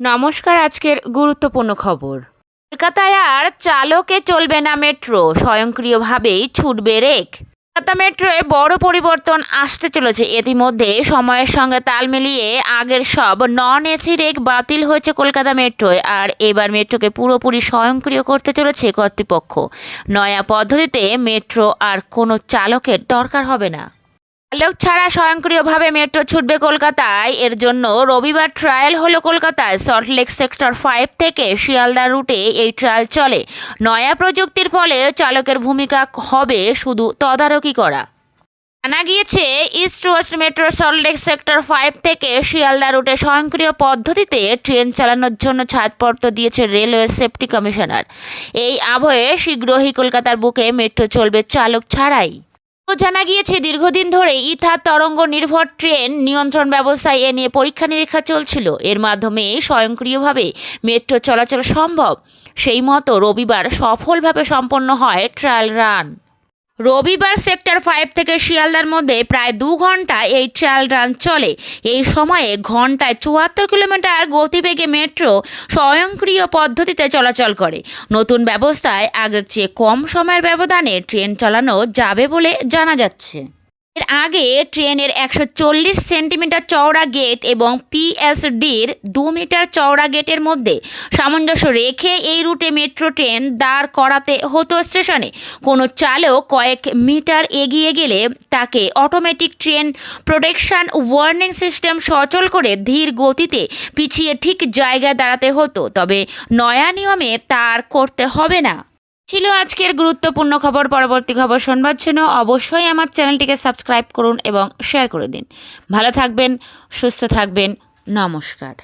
নমস্কার আজকের গুরুত্বপূর্ণ খবর। কলকাতায় আর চালকে চলবে না মেট্রো, স্বয়ংক্রিয়ভাবেই ছুটবে রেক। কলকাতা মেট্রোয় বড় পরিবর্তন আসতে চলেছে। ইতিমধ্যে সময়ের সঙ্গে তাল মিলিয়ে আগের সব নন এসি রেক বাতিল হয়েছে কলকাতা মেট্রোয়, আর এবার মেট্রোকে পুরোপুরি স্বয়ংক্রিয় করতে চলেছে কর্তৃপক্ষ। নয়া পদ্ধতিতে মেট্রো আর কোনো চালকের দরকার হবে না। চালক ছাড়া স্বয়ংক্রিয়ভাবে মেট্রো ছুটবে কলকাতায়। এর জন্য রবিবার ট্রায়াল হলো কলকাতায়। সল্টলেক সেক্টর ফাইভ থেকে শিয়ালদা রুটে এই ট্রায়াল চলে। নয়া প্রযুক্তির ফলে চালকের ভূমিকা হবে শুধু তদারকি করা। জানা গিয়েছে east west metro Salt Lake sector five থেকে শিয়ালদা রুটে স্বয়ংক্রিয় পদ্ধতিতে ট্রেন চালানোর জন্য ছাড়পত্র দিয়েছে রেলওয়ে সেফটি কমিশনার এই আবহে শীঘ্রই কলকাতার বুকে মেট্রো চলবে চালক ছাড়াই। জানা গিয়েছে, দীর্ঘদিন ধরে ইথার তরঙ্গ নির্ভর ট্রেন নিয়ন্ত্রণ ব্যবস্থায় এ নিয়ে পরীক্ষা নিরীক্ষা চলছিল। এর মাধ্যমে স্বয়ংক্রিয়ভাবে মেট্রো চলাচল সম্ভব। সেই মতো রবিবার সফলভাবে সম্পন্ন হয় ট্রায়াল রান। রবিবার সেক্টর ফাইভ থেকে শিয়ালদার মধ্যে প্রায় দু ঘণ্টা এই ট্রায়াল রান চলে। এই সময়ে ঘন্টায় চুয়াত্তর কিলোমিটার গতিবেগে মেট্রো স্বয়ংক্রিয় পদ্ধতিতে চলাচল করে। নতুন ব্যবস্থায় আগের চেয়ে কম সময়ের ব্যবধানে ট্রেন চালানো যাবে বলে জানা যাচ্ছে। এর আগে ট্রেনের একশো চল্লিশ সেন্টিমিটার চওড়া গেট এবং পিএসডির দু মিটার চওড়া গেটের মধ্যে সামঞ্জস্য রেখে এই রুটে মেট্রো ট্রেন দাঁড় করাতে হতো স্টেশনে। কোনো চালক কয়েক মিটার এগিয়ে গেলে তাকে automatic train protection warning system সচল করে ধীর গতিতে পিছিয়ে ঠিক জায়গায় দাঁড়াতে হতো। তবে নয়া নিয়মে তার করতে হবে না। ছিল আজকের গুরুত্বপূর্ণ খবর। পরবর্তী খবর শোনবার জন্য অবশ্যই আমার চ্যানেলটিকে সাবস্ক্রাইব করুন এবং শেয়ার করে দিন। ভালো থাকবেন, সুস্থ থাকবেন। নমস্কার।